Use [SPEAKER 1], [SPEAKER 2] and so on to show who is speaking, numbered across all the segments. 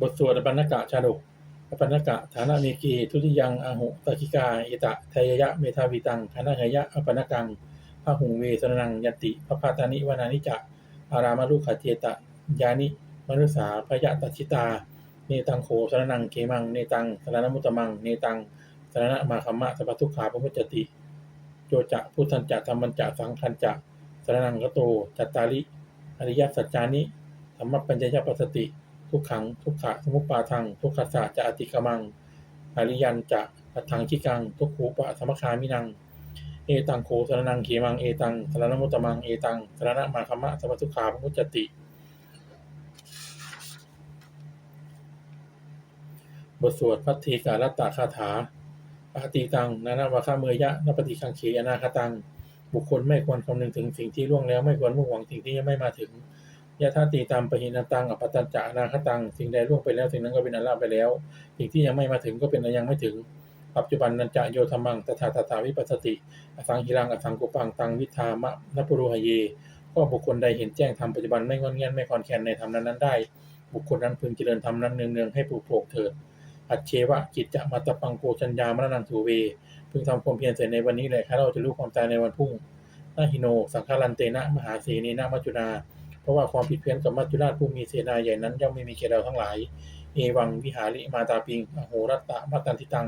[SPEAKER 1] บทสวดอปันนกะชาดกอปันนกะฐานะเมกีทุติยังอาหุตาคิกาเอตะทายยะเมทาวิตังฐานะเหยะอปันนกังพระหุงเวสนังยติพระพาตานิวานานิจะอารามารุขเจตะยานิมนุสาพยะตัชิตา เนตังโขสนังเกมัง เนตังสรณมุตมัง เนตังสรณมาคัมมะสัพพทุขาปมุจจติโยจะพุทธันจะธรรมันจะสังคันจะสรนังกโตจัตตาริอริยสัจจานิธรรมปัญญยปัสสติ ทุกขัง ทุกขะสมุปปาทัง ทุกขัสสะจะอติกมัง อริยันจะปัฏฐังชิกัง ทุกขูปะสมคามินัง เอตังโขสรนังเขมัง เอตังสรณมุตตมัง เอตังสรณะมาคัมมะสัพทุขาปมุจจติ บทสวดพัทธีการัตตาคาถาปาติตังนานาวาคาเมยยะนปฏิคังเขอนาคตัง บุคคลไม่ควรคำนึงถึงสิ่งที่ล่วงแล้วไม่ควรมุ่งหวังสิ่งที่ยังไม่มาถึง ยะธาตีตามปหินาตังอปตัญจะอนาคตัง สิ่งใดล่วงไปแล้ว สิ่งนั้นก็เป็นอันลาภไปแล้ว สิ่งที่ยังไม่มาถึงก็เป็นอันยังไม่ถึง ปัจจุบันนันจะโยธรรมังตถาตถาวิปัสสติ อสังหิรังอสังกุปังตังวิธามะนปุโรหเย ก็บุคคลใดเห็นแจ้งธรรมปัจจุบันไม่งอนเงียนไม่คอนแคนในธรรมนั้นๆได้ บุคคลนั้นพึงเจริญธรรมนั้นเนืองๆให้ปลูกโปร่เถิด อัจเชวะกิจจะมาตะปังโกชัญญามรณังถูเว พึงทำความเพียรเสร็จในวันนี้แหละข้าเราจะรู้ความตายในวันพรุ่งนาหิโน สังฆารันเตนะ มหาเสนีนะมัจจุนา เพราะว่าความผิดเพี้ยนกับมัจจุราชผู้มีเสนาใหญ่นั้นย่อมไม่มีแก่เราทั้งหลาย เอวังวิหาริมาตาปิงอโหรัตตะมัตตันติตัง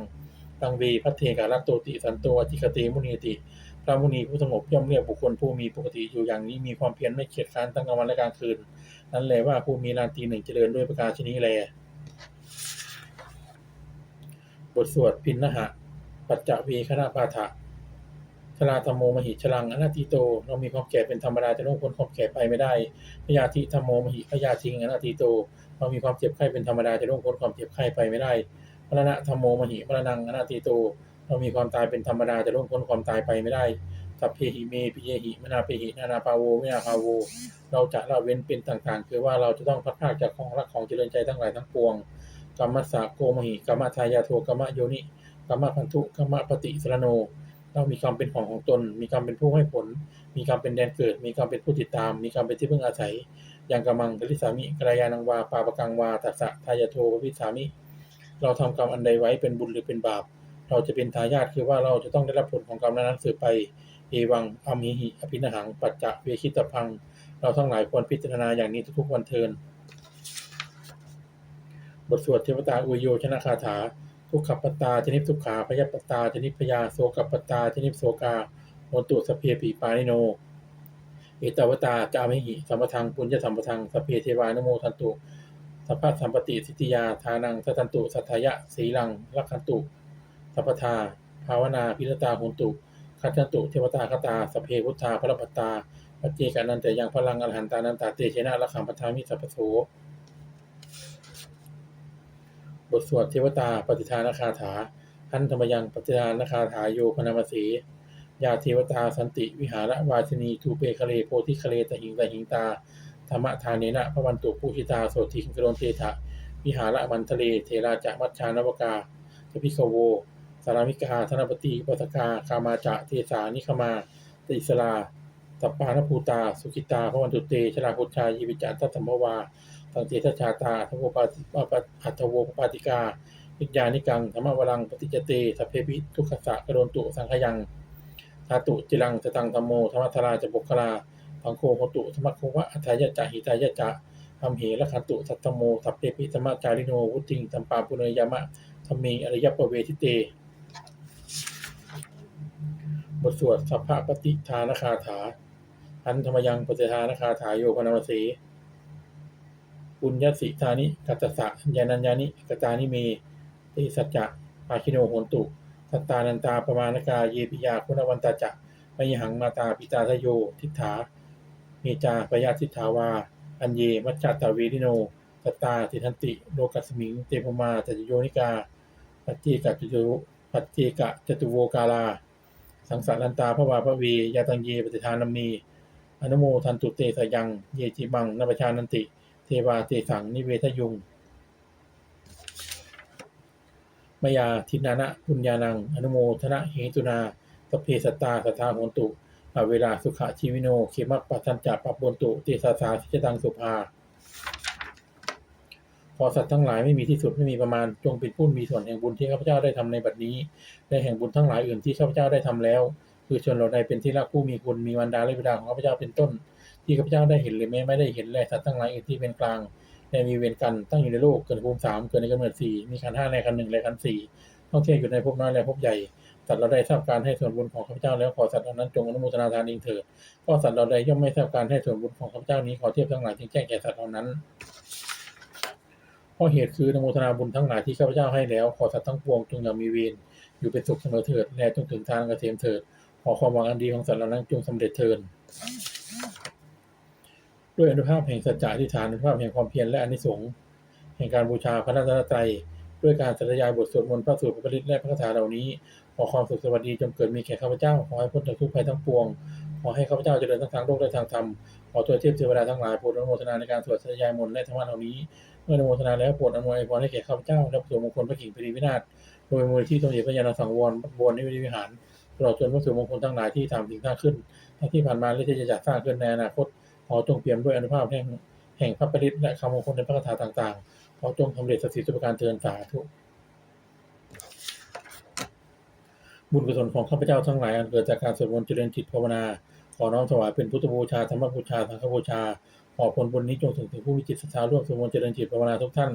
[SPEAKER 1] ตังเวพัทเทกาลโตติสันโตอจิกเตมุนีติ พระมุนีผู้สงบย่อมเรียกบุคคลผู้มีปกติอยู่อย่างนี้มีความเพียรไม่เกียจคร้านทั้งกลางวันและกลางคืน นั้นแหละว่าผู้มีราตีหนึ่งเจริญด้วยประการชนี้แล บทสวดพินนหะ ปัจจเวคณะปาฐะ ชราธรรมโมมหิชลังอนาติโต เรามีความแก่เป็นธรรมดาจะล่วงพ้นความแก่ไปไม่ได้พยาธิธรรมโมมหิพยาทิงอนาติโต เรามีความเจ็บไข้เป็นธรรมดาจะล่วงพ้นความเจ็บไข้ไปไม่ได้มรณะธรรมโมมหิมรณังอนาติโต เรามีความตายเป็นธรรมดาจะล่วงพ้นความตายไปไม่ได้สัพเพหิเมปิเยหิมนาเพหินานาปาโววินาภาโว เราจะละเว้นเป็นต่างๆ คือว่าเราจะต้องพัดพากจากของรักของเจริญใจทั้งหลายทั้งปวงกรรมสสะโกมหิกรรมทายาโทกรรมโยนิกรรมพันธุกรรมปฏิสรโน เรามีความเป็นของของตน มีความเป็นผู้ให้ผล มีความเป็นแดนเกิด มีความเป็นผู้ติดตาม มีความเป็นที่พึ่งอาศัย อย่างกำมังกริสามิกรายานังวาปาปกังวาตัสสะทายาโทปวิสามิ เราทำกรรมอันใดไว้เป็นบุญหรือเป็นบาป เราจะเป็นทายาทคือว่าเราจะต้องได้รับผลของกรรมนั้นสืบไปเอวังอามิหิอภินหัง ปัจจะเวคิตพัง เราทั้งหลายควรพิจารณาอย่างนี้ทุกๆวันเทินบทสวดเทวตาอุโยชนะคาถา ทุกขปตตาชนิปทุกขาพยปัตตาชนิพยาโสกปตตาชนิปโสกาโหนตุสเพเพปีปานิโนเอตาวตาจามิหิสัมปทังปุญญสัมปทังสพเพเทวานโมทันตุสัพพสัมปติสิทธิยาทานังทัตันตุสัทธายะสีลังลักขันตุสัพพทา ภาวนาพิรตาหุนตุคัจจันตุเทวตาคตาสเพพุทธาพระปตาปัจเจกานันแต่ยังพลังอรหันตานันตาเตเชนะละขังปทามิสัพพโส บทสวดเทวตาปฏิทานคาถาทันธรรมยังปฏิทานคาถาโยพนามสียาเทวตาสันติวิหารวาชนีทูเปคะเลโพธิคะเลตหิงตหิงตาธรรมทานเนนะพระวันตุปุหิตาโสติงกรณเททะวิหารมันทะเลเทราจะมัชชานวกาทพิกโว สารามิกาธนปฏิปัสกาคามาจะเทสานิคมาติสลาสัปปานภูตา สุขิตาพระวันตุเตชลาพุทธายิวิจัตตัมวา สังเตชชาตาทัพโวปาติอัตโวปาติกาวิญญาณิกังธรรมวรังปฏิจเตสัพเพปิทุกขสะกระโดนตุสังขยังธาตุจิรังสตังธรรมโมธรรมธราจะบุคลาพังโคโหตุธรรมโควะอัฏฐายะจะหิตายะจะธรรมเหละขันตุสัตตโมสัพเพปิธรรมจาริโนวุติงธรรมปาปุเนยามะธรรมีอริยปเวทิเต บทสวดสัพพะปฏิทานคาถา อันธรรมยังปฏิทานคาถาโยพนามสี ปุญญสิธานิกัตสะยานัญญานิกตานิเมติสัจจะปาคิโนโหนตุสัตตานันตาประมาณกาเยปิยาคุณวันตาจะมยหังมาตาปิตาทโย ทิฏฐาเมจาปยาทิฏฐาวา อันเยมัจจตาเวริโนสัตตาติทันติโลกัสมิง เตปมาตจโยนิกาปัจเจกจตุปัจเจกจตุโวกาลา สังสารันตาพระวาพระวียาตังเยปฏิทานามี อนุโมทันตุเตสยัง เยจิบังนปชานันติ เทวาเตสังนิเวทยุง มยาทินานะปุญญานัง อนุโมทนะเหตุนาสเพสตาสทาโหนตุอเวลาสุขะชีวิโนเขมัปปัทันจะปับบนตุเตสาสาสิจตังสุภาขอสัตว์ทั้งหลายไม่มีที่สุดไม่มีประมาณจงเป็นผู้มีส่วนแห่งบุญที่ข้าพเจ้าได้ทำในบัดนี้และแห่งบุญทั้งหลายอื่นที่ข้าพเจ้าได้ทำแล้ว คือชนเราใดเป็นที่รักผู้มีคุณมีวันดาและบิดาของข้าพเจ้าเป็นต้น ที่ข้าพเจ้าได้เห็นหรือแม้ไม่ได้เห็นแลสัตว์ทั้งหลายอื่นที่เป็นกลางและมีเวรกันตั้งอยู่ในโลกเกิดในภูมิสามเกิดในกำเนิดสี่มีขันห้าในขันหนึ่งและขันสี่ท่องเที่ยวอยู่ในภพน้อยและภพใหญ่สัตว์เราได้ทราบการให้ส่วนบุญของข้าพเจ้าแล้วขอสัตว์เหล่านั้นจงอนุโมทนาทานเองเถิดก็สัตว์เราใดย่อมไม่ทราบการให้ส่วนบุญของข้าพเจ้านี้ขอเทียบทั้งหลายจึงแจ้งแก่สัตว์เหล่านั้นเพราะเหตุคืออนุโมทนาบุญทั้งหลายที่ข้าพเจ้าให้แล้ว ขอสัตว์ทั้งปวงจงอย่ามีเวรอยู่เป็นสุขเสมอเถิดและจงถึงทางเกษมเถิดขอความหวังอันดีของสัตว์เหล่านั้นจงสำเร็จเถิด ด้วยอนุภาพแห่งสัจจะอธิษฐานอนุภาพแห่งความเพียรและอนิสงส์แห่งการบูชาพระรัตนตรัยด้วยการสรธยายบทสวดมนต์พระสูตรพระปริตและพระคาถาเหล่านี้ ขอความสุขสวัสดีจงเกิดมีแก่ข้าพเจ้า ขอให้พ้นจากทุกภัยทั้งปวง ขอให้ข้าพเจ้าเจริญทั้งทางโลกและทางธรรม ขอตัวเทพเทวดาทั้งหลายโปรดอนุโมทนาในการสวดสธยายมนต์และธรรมะเหล่านี้ เมื่ออนุโมทนาแล้วโปรดอำนวยพรให้แก่ข้าพเจ้าและประสบมงคลพระกิ่งปรีวินาศโดยมูลที่สมเด็จพระยาณสังวรบวรนิวิหารตลอดจนพระสุมงคลทั้งหลายที่ทำสิ่งสร้างขึ้นทั้งที่ผ่านมาและที่จะจัดสร้างขึ้นในอนาคต ขอจงเปี่ยมด้วยอนุภาพแห่งแห่งพระปริตและคำมงคลในพระคาถาต่างๆ ขอจงสำเร็จสติสุประการเทินสาธุบุญกุศลของข้าพเจ้าทั้งหลายอันเกิดจากการสวดมนต์เจริญจิตภาวนา ขอน้อมถวายเป็นพุทธบูชาธรรมบูชาสังฆบูชา ขอผลบุญนี้จงถึงถึงผู้มีจิตศรัทธาร่วมสวนต์เจริญจิตภาวนาทุกท่าน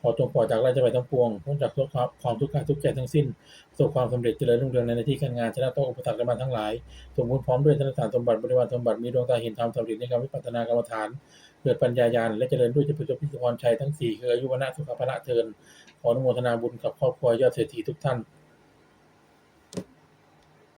[SPEAKER 1] ขอจงปลอดจากราชภัยทั้งปวงพ้นจากทุกความความทุกข์กายทุกข์ใจทั้งสิ้นประสบความสำเร็จเจริญรุ่งเรืองในหน้าที่การงานชนะต่ออุปสรรคและมารทั้งหลาย สมบูรณ์พร้อมด้วยธนสารสมบัติบริวารสมบัติมีดวงตาเห็นธรรมสำเร็จในการวิปัสสนากรรมฐานเกิดปัญญาญาณและเจริญด้วยจะประสบพิสุพรชัยทั้งสี่คืออายุวนะสุขภะเทินขออนุโมทนาบุญกับครอบครัวยอดเศรษฐีทุกท่าน